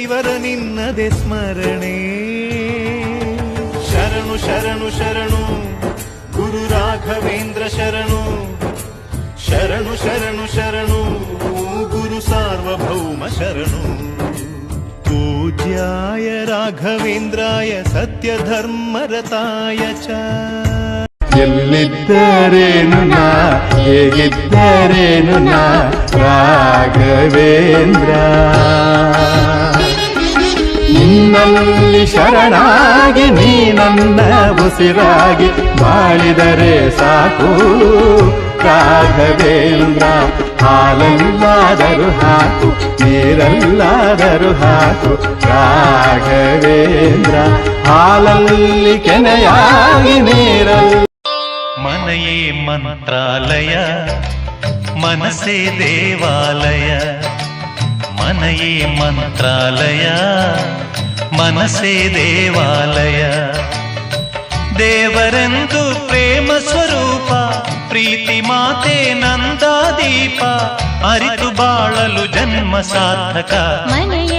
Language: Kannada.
ಐವರ ನಿನ್ನದೆ ಸ್ಮರಣೆ ಶರಣು ಶರಣು ಶರಣು ಗುರು ರಾಘವೇಂದ್ರ ಶರಣು ಶರಣು ಶರಣು ಶರಣು ಗುರು ಸಾರ್ವಭೌಮ ಶರಣು पूज्याय राघवेन्द्राय सत्यधर्मरताय च ಎಲ್ಲಿದ್ದರೇನು ನಾ ಹೇಗಿದ್ದರೇನು ನಾ ರಾಘವೇಂದ್ರ ನಿನ್ನಲ್ಲಿ ಶರಣಾಗಿ ನೀ ನನ್ನ ಉಸಿರಾಗಿ ಬಾಳಿದರೆ ಸಾಕು. ರಾಘವೇಂದ್ರ, ಹಾಲಲ್ಲಾದರೂ ಹಾಕು, ನೀರಲ್ಲಾದರೂ ಹಾಕು. ರಾಘವೇಂದ್ರ, ಹಾಲಲ್ಲಿ ಕೆನೆಯಾಗಿ ನೀರಲ್ಲ ಮನೆಯೇ ಮಂತ್ರಾಲಯ ಮನಸೇ ದೇವಾಲಯ. ಮನಯೇ ಮಂತ್ರಾಲಯ ಮನಸೇ ದೇವಾಲಯ. ದೇವರೆಂದು ಪ್ರೇಮ ಸ್ವರೂಪ ಪ್ರೀತಿ ಮಾತೆ ನಂದಾದೀಪ ಅರಿತು ಬಾಳಲು ಜನ್ಮ ಸಾರ್ಥಕ ಮನೆಯೇ